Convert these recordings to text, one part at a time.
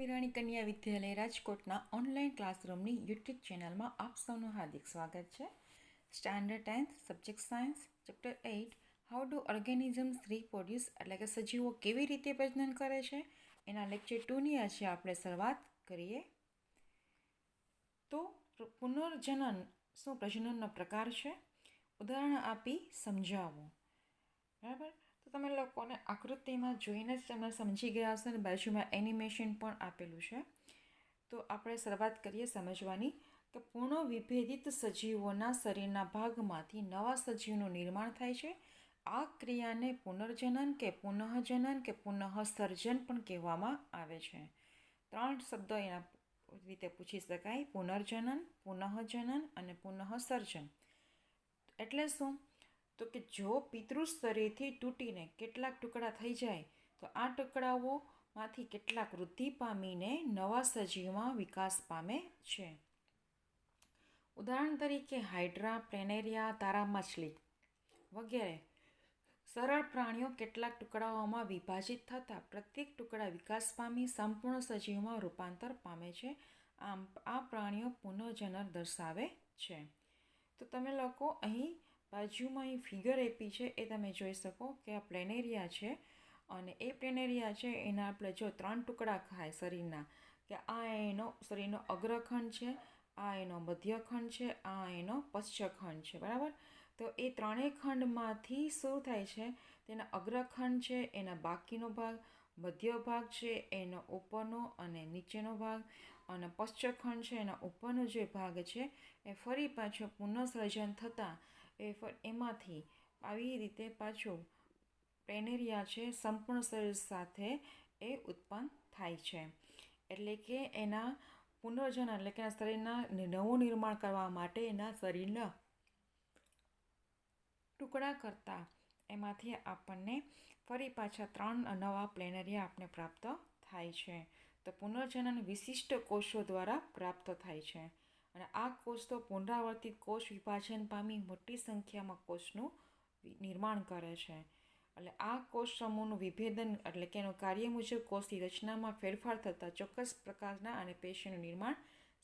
વિરાણી કન્યા વિદ્યાલય રાજકોટના online ક્લાસરૂમની YouTube ચેનલમાં આપ સૌનું હાર્દિક સ્વાગત છે. Standard tenth subject science chapter eight how do organisms reproduce એટલે કે સજીવો કેવી રીતે પ્રજનન કરે છે? એના લેક્ચર ટુની આજે આપણે શરૂઆત કરીએ. તો પુનર્જનન, શું પ્રજનનનો પ્રકાર છે? ઉદાહરણ આપી સમજાવો. બરાબર? તમે લોકોને આકૃતિમાં જોઈને જ તમે સમજી ગયા હશો અને બાજુમાં એનિમેશન પણ આપેલું છે. તો આપણે શરૂઆત કરીએ સમજવાની. કે પૂર્ણ વિભેદિત સજીવોના શરીરના ભાગમાંથી નવા સજીવનું નિર્માણ થાય છે. આ ક્રિયાને પુનર્જનન કે પુનઃજનન કે પુનઃસર્જન પણ કહેવામાં આવે છે. ત્રણ શબ્દો એના રીતે પૂછી શકાય. પુનર્જનન, પુનઃજનન અને પુનઃસર્જન. એટલે શું? તો કે જો પિતૃ શરીરથી તૂટીને કેટલાક ટુકડા થઈ જાય, તો આ ટુકડાઓમાંથી કેટલાક વૃદ્ધિ પામીને નવા સજીવમાં વિકાસ પામે છે. ઉદાહરણ તરીકે હાઇડ્રા, પ્લેનેરિયા, તારા માછલી વગેરે. સરળ પ્રાણીઓ કેટલાક ટુકડાઓમાં વિભાજિત થતાં પ્રત્યેક ટુકડા વિકાસ પામી સંપૂર્ણ સજીવમાં રૂપાંતર પામે છે. આમ આ પ્રાણીઓ પુનઃજનર દર્શાવે છે. તો તમે લોકો અહીં બાજુમાં અહીં ફિગર આપી છે, એ તમે જોઈ શકો કે આ પ્લેનેરિયા છે અને એ પ્લેનેરિયા છે, એના આપણે જો ત્રણ ટુકડા ખાય શરીરના, કે આ એનો શરીરનો અગ્રખંડ છે, આ એનો મધ્યખંડ છે, આ એનો પશ્ચખંડ છે, બરાબર? તો એ ત્રણેય ખંડમાંથી શું થાય છે, તેના અગ્રખંડ છે, એના બાકીનો ભાગ, મધ્ય ભાગ છે, એનો ઉપરનો અને નીચેનો ભાગ, અને પશ્ચખંડ છે, એના ઉપરનો જે ભાગ છે, એ ફરી પાછો પુનઃસર્જન થતાં એ એમાંથી આવી રીતે પાછું પ્લેનેરિયા છે સંપૂર્ણ શરીર સાથે એ ઉત્પન્ન થાય છે. એટલે કે એના પુનર્જન એટલે કે શરીરના નવું નિર્માણ કરવા માટે એના શરીરના ટુકડા કરતાં એમાંથી આપણને ફરી પાછા ત્રણ નવા પ્લેનેરિયા આપને પ્રાપ્ત થાય છે. તો પુનર્જનન વિશિષ્ટ કોષો દ્વારા પ્રાપ્ત થાય છે. અને આ કોષ તો પુનરાવર્તિત કોષ વિભાજન પામી મોટી સંખ્યામાં કોષનું નિર્માણ કરે છે. એટલે આ કોષ સમૂહનું વિભેદન એટલે કે એનું કાર્ય મુજબ કોષની રચનામાં ફેરફાર થતાં ચોક્કસ પ્રકારના અને પેશીનું નિર્માણ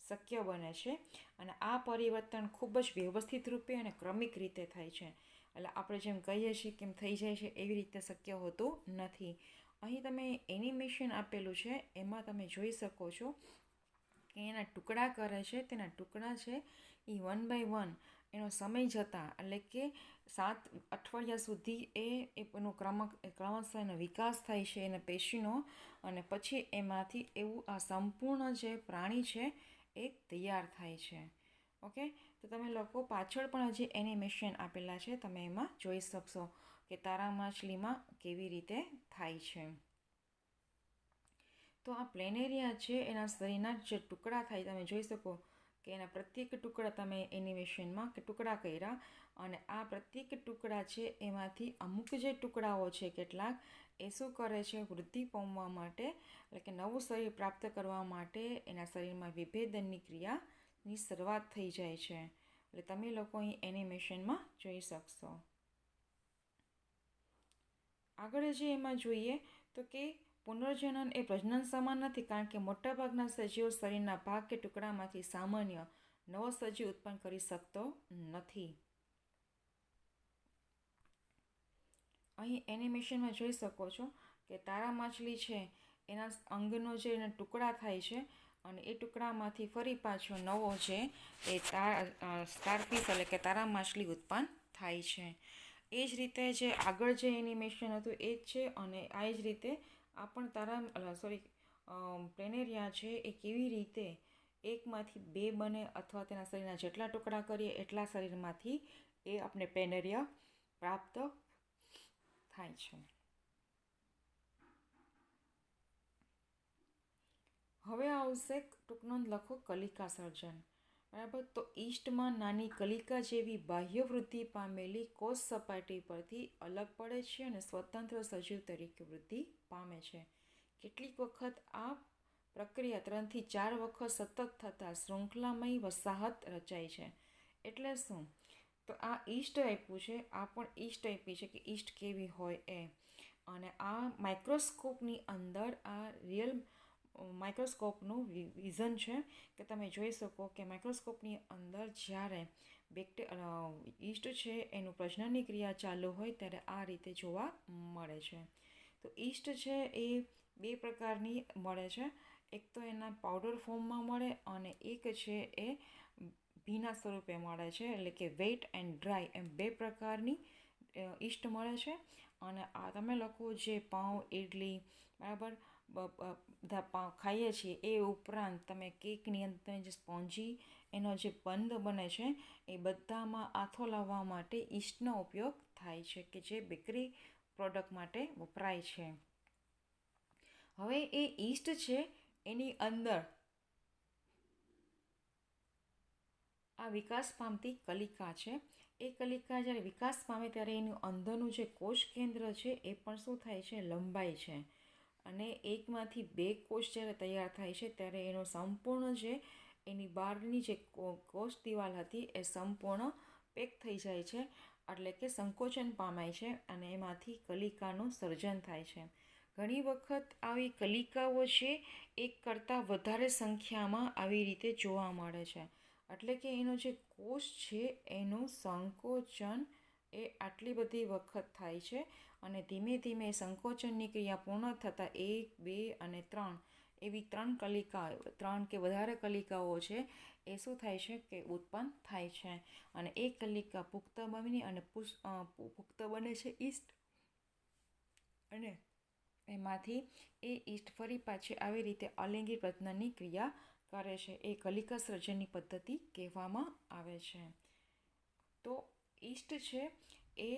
શક્ય બને છે. અને આ પરિવર્તન ખૂબ જ વ્યવસ્થિત રૂપે અને ક્રમિક રીતે થાય છે. એટલે આપણે જેમ કહીએ છીએ કેમ થઈ જાય છે એવી રીતે શક્ય હોતું નથી. અહીં તમે એનિમેશન આપેલું છે, એમાં તમે જોઈ શકો છો કે એના ટુકડા કરે છે, તેના ટુકડા છે એ વન બાય વન એનો સમય જતાં, એટલે કે સાત અઠવાડિયા સુધી એ એનો ક્રમક ક્રમશઃ એનો વિકાસ થાય છે એના પેશીનો અને પછી એમાંથી એવું આ સંપૂર્ણ જે પ્રાણી છે એ તૈયાર થાય છે. ઓકે? તો તમે લોકો પાછળ પણ હજી એનિમેશન આપેલા છે, તમે એમાં જોઈ શકશો કે તારા માછલીમાં કેવી રીતે થાય છે. તો આ પ્લેનેરિયા છે, એના શરીરના જે ટુકડા થાય, તમે જોઈ શકો કે એના પ્રત્યેક ટુકડા તમે એનિમેશનમાં કે ટુકડા કર્યા અને આ પ્રત્યેક ટુકડા છે, એમાંથી અમુક જે ટુકડાઓ છે, કેટલાક એ શું કરે છે, વૃદ્ધિ પામવા માટે, એટલે કે નવું શરીર પ્રાપ્ત કરવા માટે એના શરીરમાં વિભેદનની ક્રિયાની શરૂઆત થઈ જાય છે. એટલે તમે લોકો અહીં એનિમેશનમાં જોઈ શકશો. આગળ જે એમાં જોઈએ તો કે પુનર્જનન એ પ્રજનન સમાન નથી કારણ કે મોટાભાગના સજીવો શરીરના ભાગ કે ટુકડામાંથી સામાન્ય નવો સજીવ ઉત્પન્ન કરી શકતો નથી. અહીં એનિમેશનમાં જોઈ શકો છો કે તારા માછલી છે, એના અંગનો જે એના ટુકડા થાય છે અને એ ટુકડામાંથી ફરી પાછો નવો છે એ તાર સ્ટારફિશ એટલે કે તારા માછલી ઉત્પન્ન થાય છે. એ જ રીતે જે આગળ જે એનિમેશન હતું એ જ છે અને આ જ રીતે આ પણ તારા સોરી પ્લેનેરિયા છે એ કેવી રીતે એકમાંથી બે બને અથવા તેના શરીરના જેટલા ટુકડા કરીએ એટલા શરીરમાંથી એ આપણે પ્લેનેરિયા પ્રાપ્ત થાય છે. હવે આવશે ટૂંકનોંધ લખો કલિકા સર્જન બરાબર? તો ઈસ્ટમાં નાની કલિકા જેવી બાહ્ય વૃદ્ધિ પામેલી કોષ સપાટી પરથી અલગ પડે છે અને સ્વતંત્ર સજીવ તરીકે વૃદ્ધિ પામે છે. કેટલીક વખત આ પ્રક્રિયા ત્રણથી ચાર વખત સતત થતાં શૃંખલામય વસાહત રચાય છે. એટલે શું? તો આ ઈસ્ટ આપ્યું છે, આ પણ ઈસ્ટ આપી છે કે ઈસ્ટ કેવી હોય એ. અને આ માઇક્રોસ્કોપની અંદર આ રિયલ માઇક્રોસ્કોપનું વિઝન છે કે તમે જોઈ શકો કે માઇક્રોસ્કોપની અંદર જ્યારે બેક્ટે ઈસ્ટ છે, એનું પ્રજનનની ક્રિયા ચાલુ હોય ત્યારે આ રીતે જોવા મળે છે. તો ઈસ્ટ છે એ બે પ્રકારની મળે છે. એક તો એના પાવડર ફોર્મમાં મળે અને એક છે એ ભીના સ્વરૂપે મળે છે, એટલે કે વેટ એન્ડ ડ્રાય એમ બે પ્રકારની ઈસ્ટ મળે છે. અને આ તમે લોકો જે પાઉં ઇડલી બરાબર? ખાઈએ છીએ એ ઉપરાંત તમે કેકની અંદર જે સ્પોન્જી, એનો જે બંધ બને છે, એ બધામાં આથો લાવવા માટે ઈસ્ટનો ઉપયોગ થાય છે કે જે બેકરી પ્રોડક્ટ માટે વપરાય છે. હવે એ ઈસ્ટ છે, એની અંદર આ વિકાસ પામતી કલિકા છે. એ કલિકા જ્યારે વિકાસ પામે ત્યારે એનું અંદરનું જે કોષ કેન્દ્ર છે, એ પણ શું થાય છે? લંબાય છે. અને એકમાંથી બે કોષ જ્યારે તૈયાર થાય છે, ત્યારે એનો સંપૂર્ણ જે એની બહારની જે કોષ દિવાલ હતી, એ સંપૂર્ણ પેક થઈ જાય છે. એટલે કે સંકોચન પામાય છે અને એમાંથી કલિકાનું સર્જન થાય છે. ઘણી વખત આવી કલિકાઓ છે, એક કરતાં વધારે સંખ્યામાં આવી રીતે જોવા મળે છે. એટલે કે એનો જે કોષ છે, એનું સંકોચન એ આટલી બધી વખત થાય છે. અને ધીમે ધીમે સંકોચનની ક્રિયા પૂર્ણ થતાં એક, બે અને ત્રણ એવી ત્રણ કલિકા ત્રણ કે વધારે કલિકાઓ છે, એ શું થાય છે કે ઉત્પન્ન થાય છે. અને એ કલિકા પુખ્ત બની અને પુખ્ત બને છે ઈસ્ટ અને એમાંથી એ ઈસ્ટ ફરી પાછી આવી રીતે અલિંગી પ્રજ્ઞાની ક્રિયા કરે છે. એ કલિકા સર્જનની પદ્ધતિ કહેવામાં આવે છે. તો ઈસ્ટ છે એ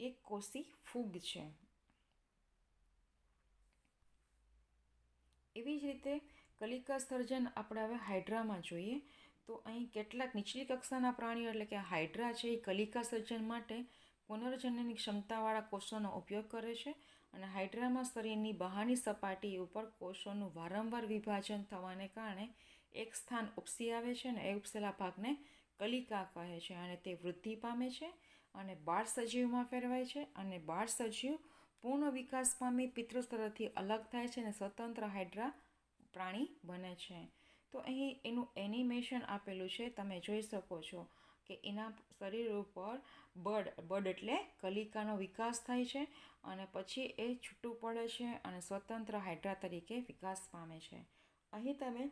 એક કોષી ફૂગ છે. એવી જ રીતે કલિકા સર્જન આપણે હવે હાઇડ્રામાં જોઈએ તો અહીં કેટલાક નીચલી કક્ષાના પ્રાણીઓ એટલે કે હાઇડ્રા છે એ કલિકા સર્જન માટે પુનર્જનનની ક્ષમતાવાળા કોષોનો ઉપયોગ કરે છે અને હાઇડ્રામાં શરીરની બહારની સપાટી ઉપર કોષોનું વારંવાર વિભાજન થવાને કારણે એક સ્થાન ઉપસી આવે છે અને એ ઉપસેલા ભાગને કલિકા કહે છે અને તે વૃદ્ધિ પામે છે. અને બાળ સજીવમાં ફેરવાય છે અને બાળ સજીવ પૂર્ણ વિકાસ પામી પિતૃસ્તરથી અલગ થાય છે અને સ્વતંત્ર હાઇડ્રા પ્રાણી બને છે. તો અહીં એનું એનિમેશન આપેલું છે. તમે જોઈ શકો છો કે એના શરીર ઉપર બડ બડ એટલે કલિકાનો વિકાસ થાય છે અને પછી એ છૂટું પડે છે અને સ્વતંત્ર હાઇડ્રા તરીકે વિકાસ પામે છે. અહીં તમે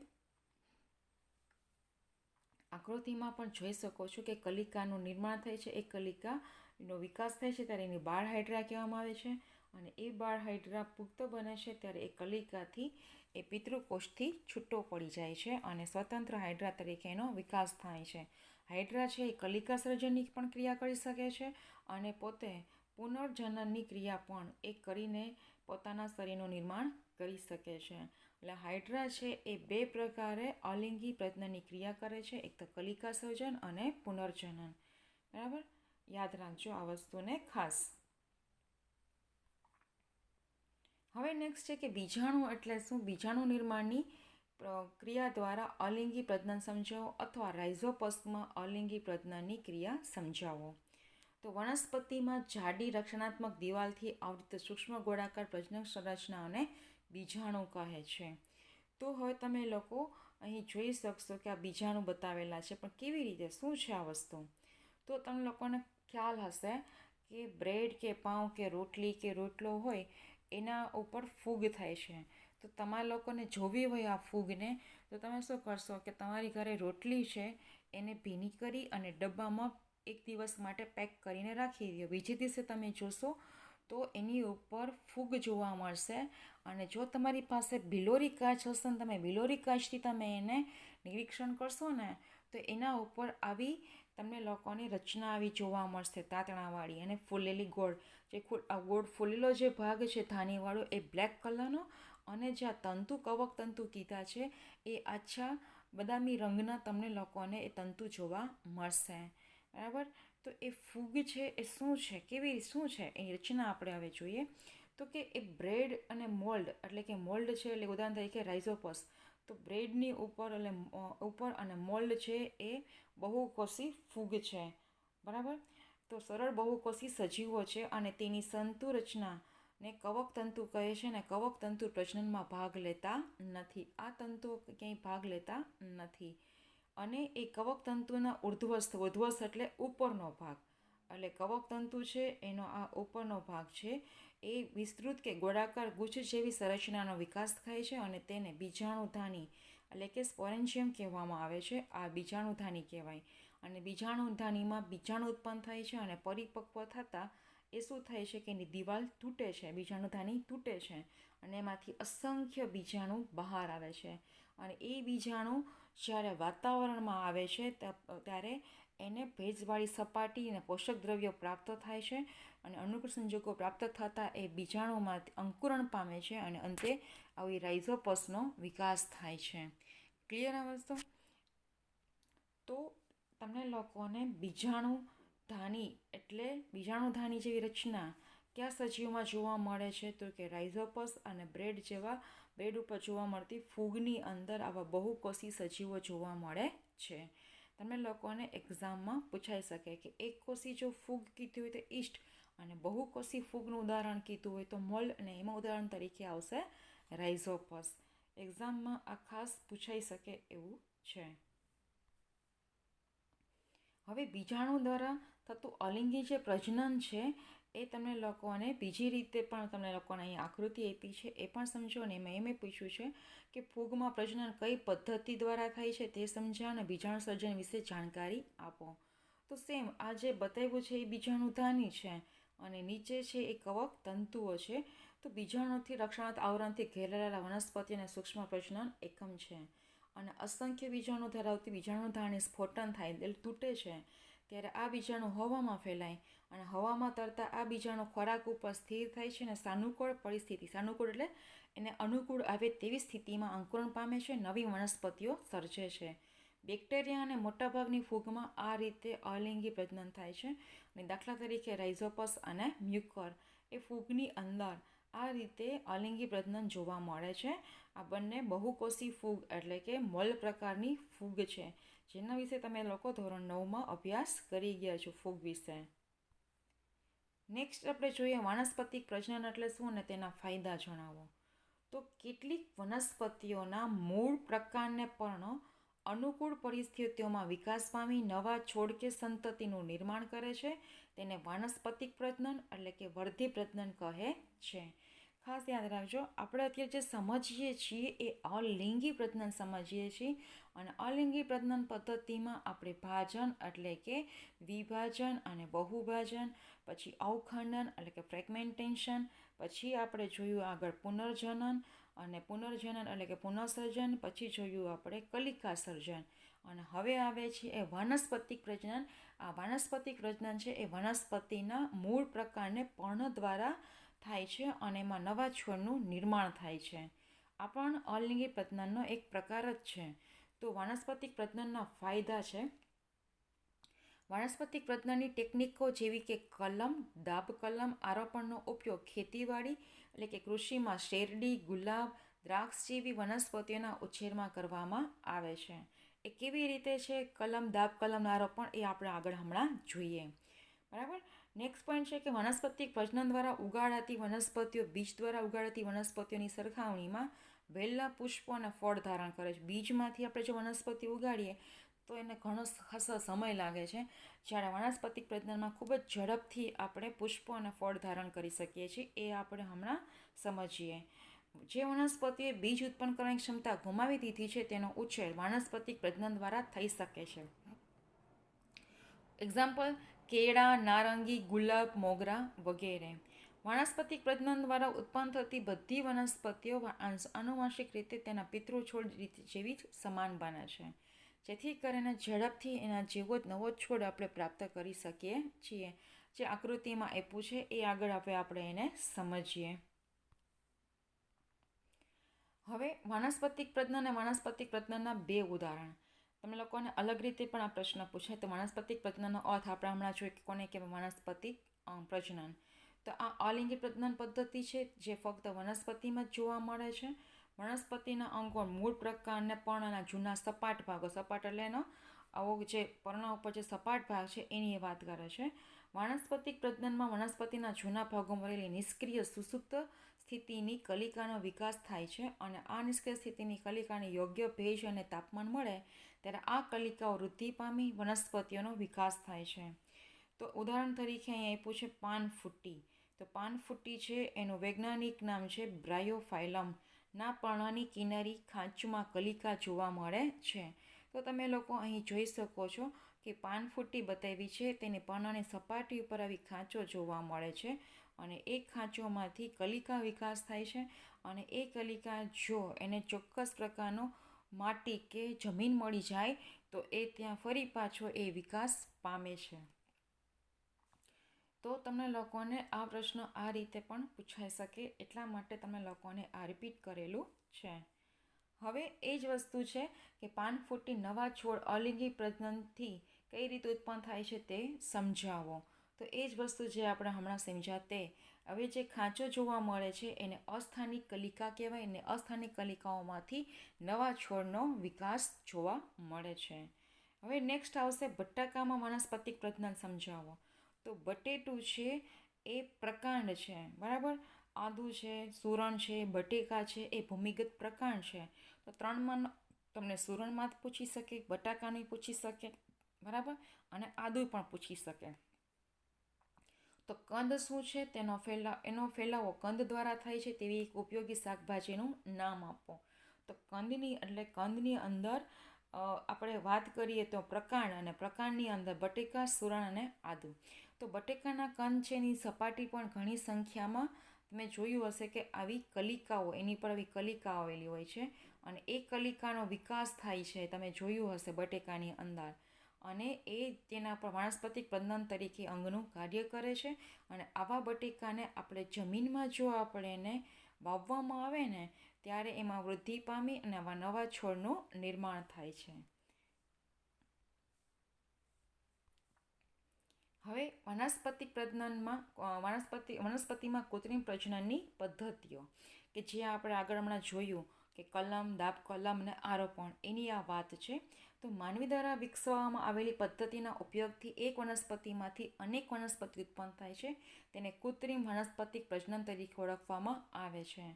આકૃતિમાં પણ જોઈ શકો છો કે કલિકાનું નિર્માણ થાય છે. એ કલિકાનો વિકાસ થાય છે ત્યારે એની બાળ હાઇડ્રા કહેવામાં આવે છે અને એ બાળ હાઇડ્રા પુખ્ત બને છે ત્યારે એ કલિકાથી એ પિતૃકોષથી છૂટો પડી જાય છે અને સ્વતંત્ર હાઇડ્રા તરીકે એનો વિકાસ થાય છે. હાઇડ્રા છે એ કલિકા સર્જનની પણ ક્રિયા કરી શકે છે અને પોતે પુનર્જનનની ક્રિયા પણ એ કરીને પોતાના શરીરનું નિર્માણ કરી શકે છે. એટલે હાઇડ્રા છે એ બે પ્રકારે અલિંગી પ્રજ્ઞાની ક્રિયા કરે છે. એક તો કલિકા સર્જન અને પુનર્જનન. બરાબર? યાદ રાખજો આ વસ્તુને ખાસ. હવે નેક્સ્ટ છે કે બીજાણુ એટલે શું? બીજાણુ નિર્માણની ક્રિયા દ્વારા અલિંગી પ્રજ્ઞાન સમજાવો અથવા રાઇઝોપસ્ટમાં અલિંગી પ્રજ્ઞાની ક્રિયા સમજાવો. તો વનસ્પતિમાં જાડી રક્ષણાત્મક દિવાલથી આવૃત સૂક્ષ્મ ગોળાકાર પ્રજનન સંરચનાઓને બીજાણુ કહે છે. તો હવે તમે લોકો અહીં જોઈ શકશો કે આ બીજાણુ બતાવેલા છે, પણ કેવી રીતે? શું છે આ વસ્તુ? તો તમે લોકોને ખ્યાલ હશે કે બ્રેડ કે પાઉં કે રોટલી કે રોટલો હોય, એના ઉપર ફૂગ થાય છે. તો તમારા લોકોને જોવી હોય આ ફૂગને, તો તમે શું કરશો કે તમારી ઘરે રોટલી છે, એને ભીની કરી અને ડબ્બામાં એક દિવસ માટે પેક કરીને રાખી દો. બીજે દિવસે તમે જોશો તો એની ઉપર ફૂગ જોવા મળશે. અને જો તમારી પાસે બિલોરી કાચ હશે ને તમે બિલોરી કાચથી તમે એને નિરીક્ષણ કરશો ને, તો એના ઉપર આવી તમને લોકોની રચના આવી જોવા મળશે, તાતણાવાળી અને ફૂલેલી ગોળ. જે ગોળ ફૂલેલો જે ભાગ છે ધાનીવાળો એ બ્લેક કલરનો અને જે આ તંતુ, કવક તંતુ કીધા છે એ આછા બદામી રંગના તમને લોકોને એ તંતુ જોવા મળશે. બરાબર? તો એ ફૂગ છે એ શું છે? કેવી શું છે? એની રચના આપણે હવે જોઈએ. તો કે એ બ્રેડ અને મોલ્ડ, એટલે કે મોલ્ડ છે એટલે ઉદાહરણ તરીકે રાઇઝોપસ. તો બ્રેડની ઉપર એટલે ઉપર અને મોલ્ડ છે એ બહુકોષી ફૂગ છે. બરાબર? તો સરળ બહુકોષી સજીવો છે અને તેની સંતુ ને કવક તંતુ કહે છે ને કવક તંતુ પ્રજનનમાં ભાગ લેતા નથી. આ તંતુઓ ક્યાંય ભાગ લેતા નથી. અને એ કવકતંતુના ઉર્ધ્વસ્થ, ઉધ્વસ્થ એટલે ઉપરનો ભાગ. એટલે કવક તંતુ છે, એનો આ ઉપરનો ભાગ છે, એ વિસ્તૃત કે ગોળાકાર ગુચ્છ જેવી સંરચનાનો વિકાસ થાય છે અને તેને બીજાણુધાની એટલે કે સ્પોરેન્શિયમ કહેવામાં આવે છે, આ બીજાણુધાની કહેવાય. અને બીજાણુધાનીમાં બીજાણુ ઉત્પન્ન થાય છે અને પરિપક્વ થતાં એ શું થાય છે કે એની દિવાલ તૂટે છે બીજાણુધાની તૂટે છે અને એમાંથી અસંખ્ય બીજાણુ બહાર આવે છે. અને એ બીજાણુ જ્યારે વાતાવરણમાં આવે છે ત્યારે એને ભેજવાળી સપાટી અને પોષક દ્રવ્યો પ્રાપ્ત થાય છે અને અનુકૂળ સંજોગો પ્રાપ્ત થતાં એ બીજાણુમાં અંકુરણ પામે છે અને અંતે આવી રાઇઝોપસનો વિકાસ થાય છે. ક્લિયર આ વસ્તુ? તો તમને લોકોને બીજાણુ ધાની એટલે બીજાણુ ધાની જેવી રચના કયા સજીવમાં જોવા મળે છે તો કે રાઇઝોપસ અને બ્રેડ જેવા બ્રેડ ઉપર જોવા મળતી ફૂગની અંદર આવા બહુકોષી સજીવો જોવા મળે છે. તમે લોકોને એક્ઝામમાં પૂછાઈ શકે કે એક કોષી જો ફૂગ કીધી હોય તો ઈસ્ટ અને બહુકોષી ફૂગનું ઉદાહરણ કીધું હોય તો મોલ અને એમાં ઉદાહરણ તરીકે આવશે રાઇઝોપસ. એક્ઝામમાં આ ખાસ પૂછાઈ શકે એવું છે. હવે બીજાણુ દ્વારા થતું અલિંગી જે પ્રજનન છે, એ તમને લોકોને બીજી રીતે પણ તમને લોકોને અહીં આકૃતિ આપી છે. એ પણ સમજો ને એમાં એમ પૂછ્યું છે કે ફૂગમાં પ્રજનન કઈ પદ્ધતિ દ્વારા થાય છે તે સમજ્યા અને બીજાણુ સર્જન વિશે જાણકારી આપો. તો સેમ આ જે બતાવ્યું છે એ બીજાણુધાની છે અને નીચે છે એ કવક તંતુઓ છે. તો બીજાણુથી રક્ષણાત્મક આવરણથી ઘેરાયેલા વનસ્પતિ અને સૂક્ષ્મ પ્રજનન એકમ છે. અને અસંખ્ય બીજાણુ ધરાવતી બીજાણુધાની સ્ફોટન થાય એટલે તૂટે છે. ત્યારે આ બીજાણુ હવામાં ફેલાય અને હવામાં તરતા આ બીજાણુ ખોરાક ઉપર સ્થિર થાય છે અને સાનુકૂળ પરિસ્થિતિ, સાનુકૂળ એટલે એને અનુકૂળ આવે તેવી સ્થિતિમાં અંકુરણ પામે છે, નવી વનસ્પતિઓ સર્જે છે. બેક્ટેરિયા અને મોટાભાગની ફૂગમાં આ રીતે અલિંગી પ્રજનન થાય છે અને દાખલા તરીકે રાઇઝોપસ અને મ્યુકર એ ફૂગની અંદર આ રીતે અલિંગી પ્રજનન જોવા મળે છે. આ બંને બહુકોષી ફૂગ એટલે કે મોલ પ્રકારની ફૂગ છે. જેના વિશે તમે લોકો ધોરણ નવમાં અભ્યાસ કરી ગયા છો ફૂગ વિશે. નેક્સ્ટ આપણે જોઈએ વાનસ્પતિક પ્રજનન એટલે શું અને તેના ફાયદા જણાવો. તો કેટલીક વનસ્પતિઓના મૂળ પ્રકારને પણ અનુકૂળ પરિસ્થિતિઓમાં વિકાસ પામી નવા છોડ કે સંતતિનું નિર્માણ કરે છે. તેને વાનસ્પતિક પ્રજનન એટલે કે વર્ધી પ્રજનન કહે છે. ખાસ યાદ રાખજો. આપણે અત્યારે જે સમજીએ છીએ એ અલિંગી પ્રજનન સમજીએ છીએ અને અલિંગી પ્રજ્ઞાન પદ્ધતિમાં આપણે ભાજન એટલે કે વિભાજન અને બહુભાજન, પછી અવખંડન એટલે કે ફ્રેગમેન્ટેશન પછી આપણે જોયું આગળ પુનર્જનન અને પુનર્જનન એટલે કે પુનઃસર્જન, પછી જોયું આપણે કલિકા સર્જન અને હવે આવે છે એ વનસ્પતિક પ્રજનન. આ વનસ્પતિક પ્રજનન છે એ વનસ્પતિના મૂળ પ્રકારને પર્ણ દ્વારા થાય છે અને એમાં નવા છોડનું નિર્માણ થાય છે. આ પણ અલિંગી પ્રજનનનો એક પ્રકાર જ છે. તો વાનસ્પતિક પ્રજનનના ફાયદા છે. વાનસ્પતિક પ્રજનનની ટેકનિકો જેવી કે કલમ દાબ કલમ, આરોપણનો ઉપયોગ ખેતીવાડી એટલે કે કૃષિમાં શેરડી, ગુલાબ, દ્રાક્ષ જેવી વનસ્પતિઓના ઉછેરમાં કરવામાં આવે છે. એ કેવી રીતે છે? કલમ દાબ કલમના આરોપણ એ આપણે આગળ હમણાં જોઈએ. બરાબર? નેક્સ્ટ પોઈન્ટ છે કે વનસ્પતિક પ્રજનન દ્વારા ઉગાડાતી વનસ્પતિઓ બીજ દ્વારા ઉગાડાતી વનસ્પતિઓની સરખામણીમાં વહેલા પુષ્પો અને ફળ ધારણ કરે છે. બીજમાંથી આપણે જો વનસ્પતિ ઉગાડીએ, તો એને ઘણો ખાસો સમય લાગે છે. જ્યારે વનસ્પતિક પ્રજનનમાં ખૂબ જ ઝડપથી આપણે પુષ્પો અને ફળ ધારણ કરી શકીએ છીએ, એ આપણે હમણાં સમજીએ. જે વનસ્પતિએ બીજ ઉત્પન્ન કરવાની ક્ષમતા ગુમાવી દીધી છે, તેનો ઉછેર વનસ્પતિક પ્રજનન દ્વારા થઈ શકે છે. એક્ઝામ્પલ કેળા, નારંગી, ગુલાબ, મોગરા વગેરે. વાનસ્પતિક પ્રજનન દ્વારા ઉત્પન્ન થતી બધી વનસ્પતિઓ આનુવંશિક રીતે તેના પિતૃ છોડ જેવી જ સમાન બને છે. જેથી કરીને ઝડપથી એના જેવો જ નવો છોડ આપણે પ્રાપ્ત કરી શકીએ છીએ. જે આકૃતિમાં આપ્યું છે, એ આગળ હવે આપણે એને સમજીએ. હવે વાનસ્પતિક પ્રજ્ઞ અને વાનસ્પતિક પ્રજ્ઞના બે ઉદાહરણ. તમે લોકોને અલગ રીતે પણ આ પ્રશ્ન પૂછાય તો વનસ્પતિક પ્રજનનનો અર્થ આપણે હમણાં જોઈએ કે કોને કહેવાય વનસ્પતિક પ્રજનન. તો આ અલિંગી પ્રજનન પદ્ધતિ છે જે ફક્ત વનસ્પતિમાં જ જોવા મળે છે. વનસ્પતિના અંગો મૂળ પ્રકારને પર્ણના જૂના સપાટ ભાગો, સપાટ એટલે એનો આવો જે પર્ણ ઉપર જે સપાટ ભાગ છે એની વાત કરે છે. વનસ્પતિક પ્રજનનમાં વનસ્પતિના જૂના ભાગોમાં મળેલી નિષ્ક્રિય, સુસુપ્ત સ્થિતિની કલિકાનો વિકાસ થાય છે અને આ નિષ્ક્રિય સ્થિતિની કલિકાને યોગ્ય ભેજ અને તાપમાન મળે, ત્યારે આ કલિકાઓ વૃદ્ધિ પામી વનસ્પતિઓનો વિકાસ થાય છે. તો ઉદાહરણ તરીકે અહીં આપ્યું છે પાનફૂટી તો પાનફૂટી છે, એનું વૈજ્ઞાનિક નામ છે બ્રાયોફાઇલમ ના પર્ણની કિનારી ખાંચમાં કલિકા જોવા મળે છે. તો તમે લોકો અહીં જોઈ શકો છો કે પાનફૂટી બતાવી છે, તેને પાનાની સપાટી ઉપર આવી ખાંચો જોવા મળે છે અને એ ખાંચોમાંથી કલિકા વિકાસ થાય છે અને એ કલિકા જો એને ચોક્કસ પ્રકારનો માટી કે જમીન મળી જાય, તો એ ત્યાં ફરી પાછો એ વિકાસ પામે છે. તો તમને લોકોને આ પ્રશ્ન આ રીતે પણ પૂછાઈ શકે, એટલા માટે તમે લોકોને આ રિપીટ કરેલું છે. હવે એ જ વસ્તુ છે કે પાનફૂટી નવા છોડ અલિંગી પ્રજનનથી કઈ રીતે ઉત્પન્ન થાય છે તે સમજાવો. તો એ જ વસ્તુ જે આપણે હમણાં સમજ્યા તે. હવે જે ખાંચો જોવા મળે છે એને અસ્થાનિક કલિકા કહેવાય. અને અસ્થાનિક કલિકાઓમાંથી નવા છોડનો વિકાસ જોવા મળે છે. હવે નેક્સ્ટ આવશે બટાકામાં વનસ્પતિક પ્રજ્ઞાન સમજાવો. તો બટેટું છે એ પ્રકાંડ છે, બરાબર? આદુ છે, સુરણ છે, બટેકા છે, એ ભૂમિગત પ્રકાંડ છે. તો ત્રણમાં તમને સુરણમાં પૂછી શકે, બટાકાની પૂછી શકે. બરાબર? અને આદુ પણ પૂછી શકે. તો કંદ શું છે? તેનો ફેલા, એનો ફેલાવો કંદ દ્વારા થાય છે તેવી એક ઉપયોગી શાકભાજીનું નામ આપો. તો કંદની, એટલે કંદની અંદર આપણે વાત કરીએ તો પ્રકાંડ અને પ્રકાંડની અંદર બટેકા, સુરણ અને આદુ. તો બટેકાના કંદ છે એની સપાટી પણ ઘણી સંખ્યામાં, તમે જોયું હશે કે આવી કલિકાઓ, એની પર આવી કલિકા આવેલી હોય છે. અને એ કલિકાનો વિકાસ થાય છે, તમે જોયું હશે બટેકાની અંદર. અને એ તેના પર વાનસ્પતિક પ્રજનન તરીકે અંગનું કાર્ય કરે છે. અને આવા બટેકાને આપણે જમીનમાં જો આપણે એને વાવવામાં આવે ને, ત્યારે એમાં વૃદ્ધિ પામી અને આવા નવા છોડનું નિર્માણ થાય છે. હવે વનસ્પતિ પ્રજનનમાં વનસ્પતિ, વનસ્પતિમાં કૃત્રિમ પ્રજનનની પદ્ધતિઓ કે જે આપણે આગળ હમણાં જોયું કે કલમ, દાબ કલમ અને આરોપણ, એની આ વાત છે. તો માનવી દ્વારા વિકસાવવામાં આવેલી પદ્ધતિના ઉપયોગથી એક વનસ્પતિમાંથી અનેક વનસ્પતિ ઉત્પન્ન થાય છે. તેને કૃત્રિમ વનસ્પતિક પ્રજનન તરીકે ઓળખવામાં આવે છે.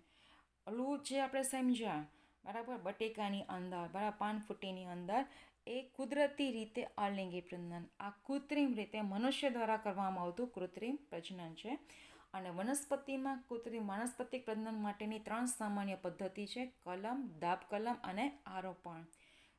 ઓલું જે આપણે સમજ્યા, બરાબર બટેકાની અંદર, બરાબર પાનફૂટીની અંદર, એ કુદરતી રીતે અલિંગી પ્રજનન, આ કૃત્રિમ રીતે મનુષ્ય દ્વારા કરવામાં આવતું કૃત્રિમ પ્રજનન છે. અને વનસ્પતિમાં કૃત્રિમ વનસ્પતિક પ્રજનન માટેની ત્રણ સામાન્ય પદ્ધતિ છે, કલમ, દાબ કલમ અને આરોપણ.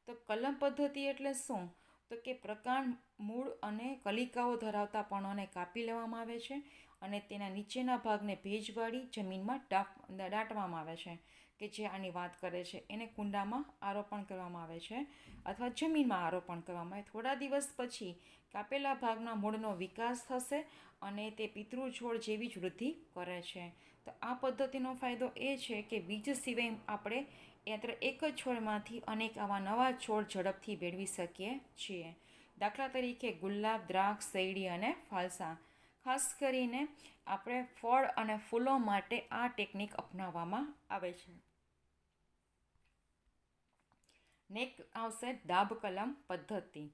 તો કલમ પદ્ધતિ એટલે શું? તો કે પ્રકાંડ મૂળ અને કલિકાઓ ધરાવતા પણોને કાપી લેવામાં આવે છે અને તેના નીચેના ભાગને ભેજવાળી જમીનમાં દાટવામાં આવે છે કે જે આની વાત કરે છે. એને કુંડામાં આરોપણ કરવામાં આવે છે અથવા જમીનમાં આરોપણ કરવામાં આવે. થોડા દિવસ પછી કાપેલા ભાગના મૂળનો વિકાસ થશે અને તે પિતૃ છોડ જેવી જ વૃદ્ધિ કરે છે. તો આ પદ્ધતિનો ફાયદો એ છે કે બીજ સિવાય આપણે યાત્ર એક જ છોડમાંથી અનેક આવા નવા છોડ ઝડપથી મેળવી શકીએ છીએ. દાખલા તરીકે ગુલાબ, દ્રાક્ષ, શેરડી અને ફાલસા. ખાસ કરીને આપણે ફળ અને ફૂલો માટે આ ટેકનિક અપનાવવામાં આવે છે. નેક આવશે દાબ કલમ પદ્ધતિ.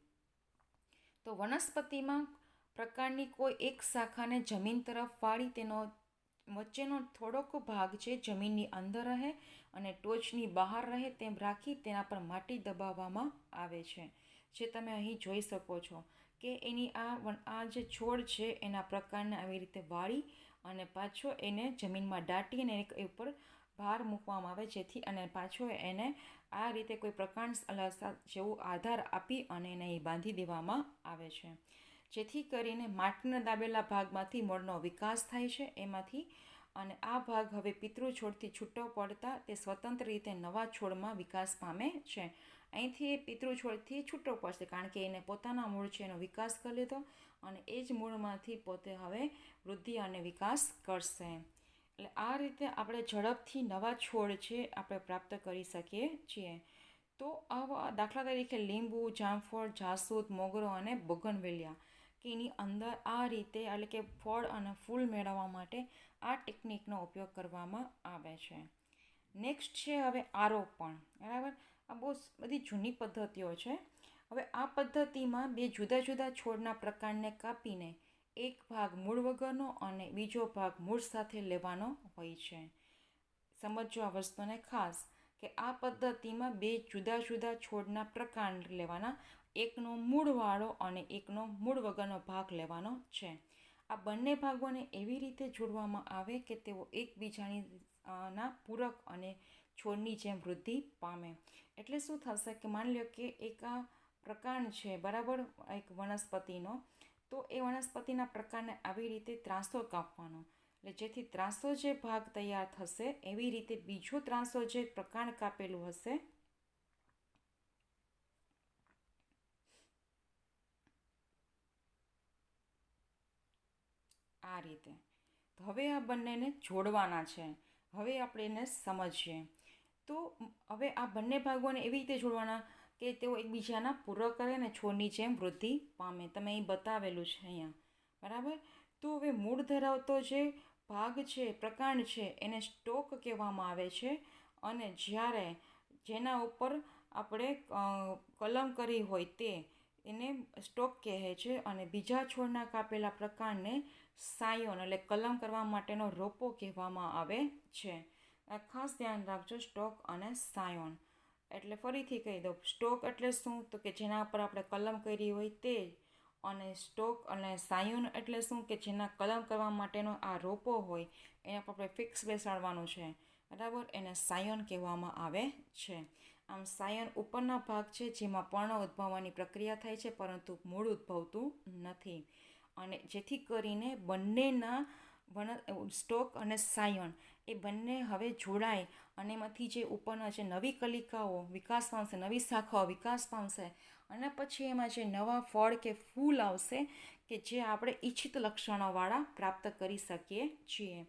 તો વનસ્પતિમાં પ્રકારની કોઈ એક શાખાને જમીન તરફ વાળી તેનો વચ્ચેનો થોડોક ભાગ છે, જમીનની અંદર રહે અને ટોચની બહાર રહે તેમ રાખી તેના પર માટી દબાવવામાં આવે છે. જે તમે અહીં જોઈ શકો છો કે એની આ આ જે છોડ છે, એના પ્રકારને આવી રીતે વાળી અને પાછો એને જમીનમાં દાટી અને એ ઉપર ભાર મૂકવામાં આવે જેથી અને પાછો એને આ રીતે કોઈ પ્રકાંડ જેવું આધાર આપી અને એને બાંધી દેવામાં આવે છે. જેથી કરીને માટીના દાબેલા ભાગમાંથી મૂળનો વિકાસ થાય છે એમાંથી. અને આ ભાગ હવે પિતૃ છોડથી છૂટો પડતા તે સ્વતંત્ર રીતે નવા છોડમાં વિકાસ પામે છે. અહીંથી એ પિતૃ છોડથી છૂટો પડશે કારણ કે એને પોતાના મૂળ છે એનો વિકાસ કરી લીધો અને એ જ મૂળમાંથી પોતે હવે વૃદ્ધિ અને વિકાસ કરશે. એટલે આ રીતે આપણે ઝડપથી નવા છોડ છે આપણે પ્રાપ્ત કરી શકીએ છીએ. તો આવા દાખલા તરીકે લીંબુ, જામફળ, જાસૂદ, મોગરો અને બોગનવેલિયા. કે એની અંદર આ રીતે એટલે કે ફળ અને ફૂલ મેળવવા માટે આ ટેકનિકનો ઉપયોગ કરવામાં આવે છે. નેક્સ્ટ છે હવે આરોપણ બરાબર? આ બહુ બધી જૂની પદ્ધતિઓ છે. હવે આ પદ્ધતિમાં બે જુદા જુદા છોડના પ્રકારને કાપીને એક ભાગ મૂળ વગરનો અને બીજો ભાગ મૂળ સાથે લેવાનો હોય છે. સમજો આ વસ્તુને ખાસ, કે આ પદ્ધતિમાં બે જુદા જુદા છોડના પ્રકાર લેવાના એકનો મૂળવાળો અને એકનો મૂળ વગરનો ભાગ લેવાનો છે. આ બંને ભાગોને એવી રીતે જોડવામાં આવે કે તેઓ એકબીજાની ના પૂરક અને છોડની જેમ વૃદ્ધિ પામે. એટલે શું થશે કે માની લો કે એક આ પ્રકાર છે, બરાબર? એક વનસ્પતિનો. તો એ વનસ્પતિના પ્રકારને આવી રીતે ત્રાંસો કાપવાનો. એટલે જેથી ત્રાંસો જે ભાગ તૈયાર થશે, એવી રીતે બીજો ત્રાસો જે પ્રકાંડ કાપેલું હશે આ રીતે. તો હવે આ બંનેને જોડવાના છે. હવે આપણે એને સમજીએ. તો હવે આ બંને ભાગોને એવી રીતે જોડવાના કે તેઓ એકબીજાના પૂરક કરે ને છોડની જેમ વૃદ્ધિ પામે. તમે અહીં બતાવેલું છે અહીંયા. બરાબર? તો હવે મૂળ ધરાવતો જે ભાગ છે, પ્રકાંડ છે, એને સ્ટોક કહેવામાં આવે છે. અને જ્યારે જેના ઉપર આપણે કલમ કરી હોય તે એને સ્ટોક કહે છે અને બીજા છોડના કાપેલા પ્રકારને સાયોન એટલે કલમ કરવા માટેનો રોપો કહેવામાં આવે છે. ખાસ ધ્યાન રાખજો સ્ટોક અને સાયોન. એટલે ફરીથી કહી દઉં, સ્ટોક એટલે શું? તો કે જેના પર આપણે કલમ કરી હોય તે. અને સ્ટોક અને સાયોન એટલે શું? કે જેના કલમ કરવા માટેનો આ રોપો હોય, એના પર આપણે ફિક્સ બેસાડવાનું છે. બરાબર? એને સાયોન કહેવામાં આવે છે. આમ સાયન ઉપરના ભાગ છે જેમાં પર્ણ ઉદ્ભવવાની પ્રક્રિયા થાય છે, પરંતુ મૂળ ઉદ્ભવતું નથી. અને જેથી કરીને બંનેના વન સ્ટોક અને સાયન એ બંને હવે જોડાય અને એમાંથી જે ઉપરના જે નવી કલિકાઓ વિકાસ પામશે નવી શાખાઓ વિકાસ પામશે અને પછી એમાં જે નવા ફળ કે ફૂલ આવશે કે જે આપણે ઈચ્છિત લક્ષણોવાળા પ્રાપ્ત કરી શકીએ છીએ.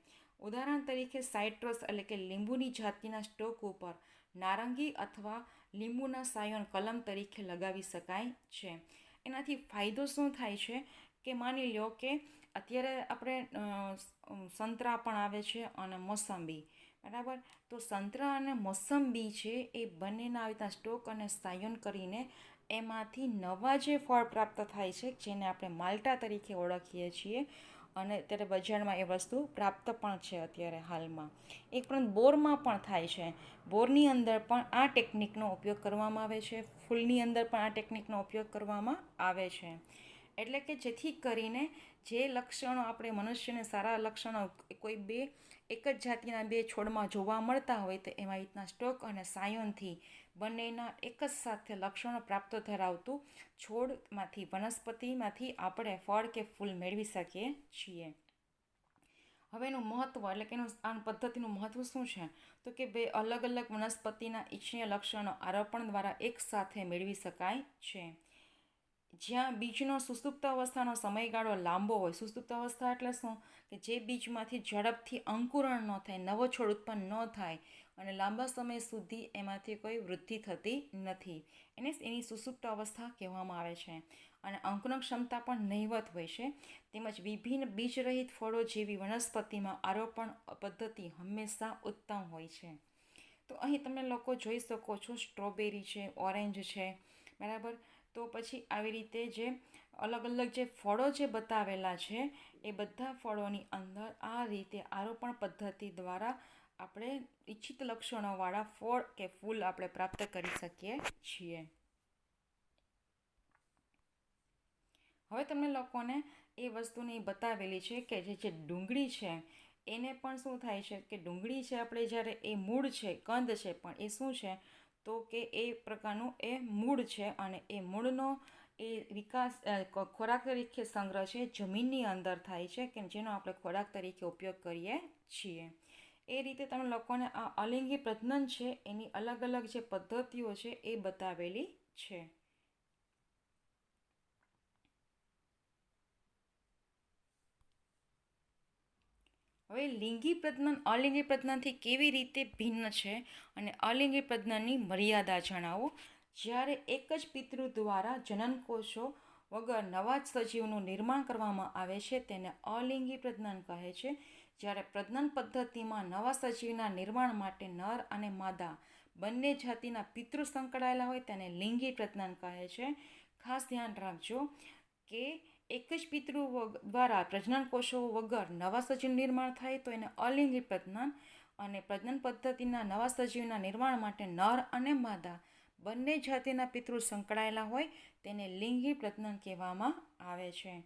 ઉદાહરણ તરીકે સાઇટ્રસ એટલે કે લીંબુની જાતિના સ્ટોક ઉપર નારંગી અથવા લીંબુના સાયણ કલમ તરીકે લગાવી શકાય છે. એનાથી ફાયદો શું થાય છે? કે માની લો કે અત્યારે આપણે સંતરા પણ આવે છે અને મોસંબી. બરાબર? તો સંતરા અને મોસંબી છે એ બંનેના આવી રીતના સ્ટોક અને સાયન કરીને એમાંથી નવા જે ફળ પ્રાપ્ત થાય છે, જેને આપણે માલ્ટા તરીકે ઓળખીએ છીએ, અને અત્યારે બજારમાં એ વસ્તુ પ્રાપ્ત પણ છે અત્યારે હાલમાં. એક પણ બોરમાં પણ થાય છે. બોરની અંદર પણ આ ટેકનિકનો ઉપયોગ કરવામાં આવે છે. ફૂલની અંદર પણ આ ટેકનિકનો ઉપયોગ કરવામાં આવે છે. એટલે કે જેથી કરીને જે લક્ષણો આપણે મનુષ્યને સારા લક્ષણો કોઈ બે, એક જ જાતિના બે છોડમાં જોવા મળતા હોય તો એમાં રીતના સ્ટોક અને સાયોનથી બંનેના એક જ સાથે લક્ષણો પ્રાપ્ત ધરાવતું છોડમાંથી, વનસ્પતિમાંથી આપણે ફળ કે ફૂલ મેળવી શકીએ છીએ. હવે એનું મહત્ત્વ એટલે કે એનું આ પદ્ધતિનું મહત્ત્વ શું છે? તો કે બે અલગ અલગ વનસ્પતિના ઈચ્છનીય લક્ષણો આરોપણ દ્વારા એકસાથે મેળવી શકાય છે. જ્યાં બીજનો સુસુપ્ત અવસ્થાનો સમયગાળો લાંબો હોય, સુસુપ્ત અવસ્થા એટલે શું? કે જે બીજમાંથી ઝડપથી અંકુરણ ન થાય નવો છોડ ઉત્પન્ન ન થાય અને લાંબા સમય સુધી એમાંથી કોઈ વૃદ્ધિ થતી નથી. એને એની સુસુપ્ત અવસ્થા કહેવામાં આવે છે. અને અંકુરણ ક્ષમતા પણ નહીવત હોય છે. તેમજ વિભિન્ન બીજરહિત ફળો જેવી વનસ્પતિમાં આરોપણ પદ્ધતિ હંમેશા ઉત્તમ હોય છે. તો અહીં તમે લોકો જોઈ શકો છો, સ્ટ્રોબેરી છે, ઓરેન્જ છે, બરાબર? તો પછી આવી રીતે જે અલગ અલગ જે ફળો જે બતાવેલા છે, એ બધા ફળોની અંદર આ રીતે આરોપણ પદ્ધતિ દ્વારા આપણે ઈચ્છિત લક્ષણોવાળા ફળ કે ફૂલ આપણે પ્રાપ્ત કરી શકીએ છીએ. હવે તમને લોકોને એ વસ્તુની બતાવેલી છે કે જે જે ડુંગળી છે, એને પણ શું થાય છે કે ડુંગળી છે આપણે જ્યારે એ મૂળ છે, કંદ છે, પણ એ શું છે? તો કે એ પ્રકારનું એ મૂળ છે અને એ મૂળનો એ વિકાસ ખોરાક તરીકે સંગ્રહ છે, જમીનની અંદર થાય છે કે જેનો આપણે ખોરાક તરીકે ઉપયોગ કરીએ છીએ. એ રીતે તમે લોકોને આ અલિંગી પ્રજનન છે, એની અલગ અલગ જે પદ્ધતિઓ છે, એ બતાવેલી છે. હવે લિંગી પ્રજ્ઞાન અલિંગી પ્રજ્ઞાનથી કેવી રીતે ભિન્ન છે અને અલિંગી પ્રજ્ઞાનની મર્યાદા જણાવો? જ્યારે એક જ પિતૃ દ્વારા જનનકોષો વગર નવા જ સજીવનું નિર્માણ કરવામાં આવે છે, તેને અલિંગી પ્રજ્ઞાન કહે છે. જ્યારે પ્રજ્ઞાન પદ્ધતિમાં નવા સજીવના નિર્માણ માટે નર અને માદા બંને જાતિના પિતૃ સંકળાયેલા હોય, તેને લિંગી પ્રજ્ઞાન કહે છે. ખાસ ધ્યાન રાખજો કે એક જ પિતૃ દ્વારા પ્રજનન કોષો વગર નવા સજીવ નિર્માણ થાય તો એને અલિંગી પ્રજનન અને પ્રજનન પદ્ધતિના નવા સજીવના નિર્માણ માટે નર અને માદા બંને જાતિના પિતૃ સંકળાયેલા હોય તેને લિંગી પ્રજનન કહેવામાં આવે છે.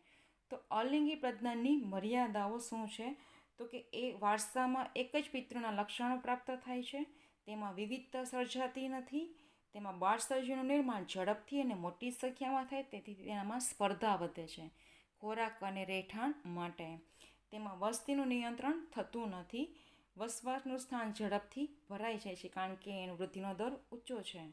તો અલિંગી પ્રજનનની મર્યાદાઓ શું છે? તો કે એ વારસામાં એક જ પિતૃના લક્ષણો પ્રાપ્ત થાય છે. તેમાં વિવિધતા સર્જાતી નથી. તેમાં બાળ સર્જનનું નિર્માણ ઝડપથી અને મોટી સંખ્યામાં થાય, તેથી તેનામાં સ્પર્ધા વધે છે, ખોરાક અને રહેઠાણ માટે. તેમાં વસ્તીનું નિયંત્રણ થતું નથી, વસવાટનું સ્થાન ઝડપથી ભરાઈ જાય છે, કારણ કે એનો વૃદ્ધિનો દર ઊંચો છે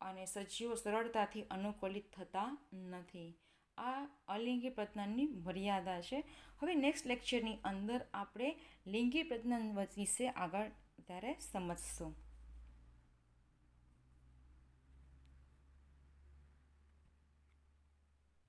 અને સજીવો સરળતાથી અનુકૂલિત થતા નથી. આ અલિંગી પ્રજ્ઞાનની મર્યાદા છે. હવે નેક્સ્ટ લેક્ચરની અંદર આપણે લિંગી પ્રજ્ઞાન વિશે આગળ ત્યારે સમજશું.